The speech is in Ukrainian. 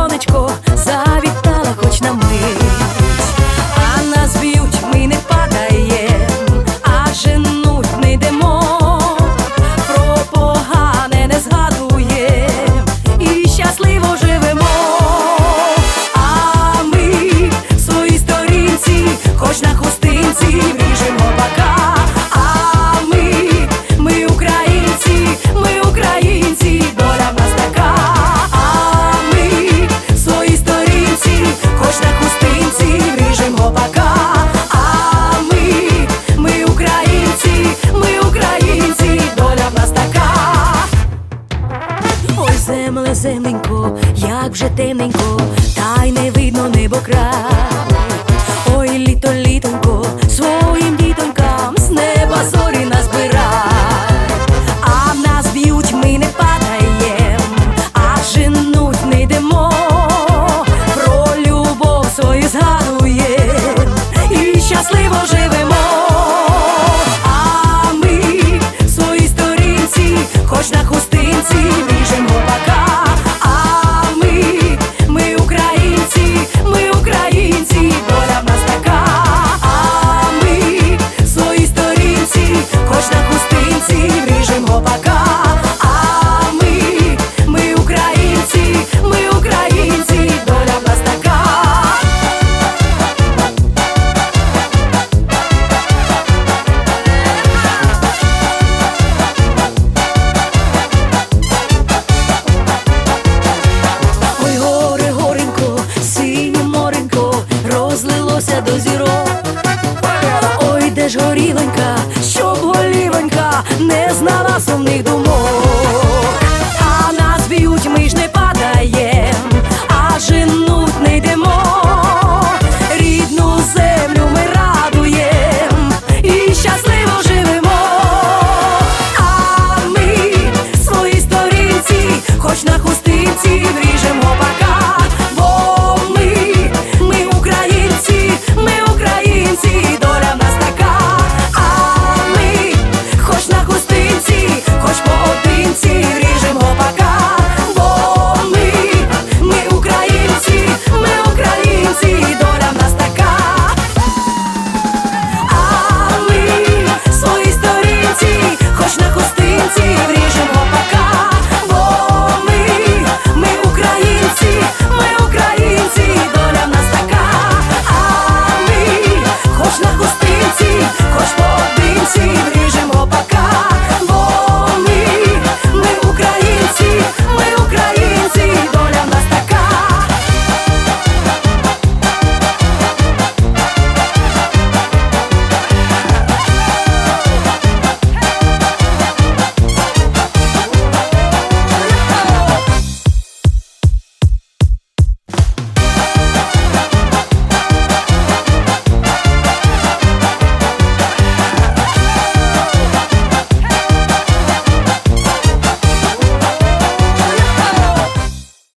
сонечко. земленько, як же темненько, та й не видно небо край. Ой, літо літонько. розлилося до зірок. Ой, де ж горілонька, щоб голівонька не знала сумних думок.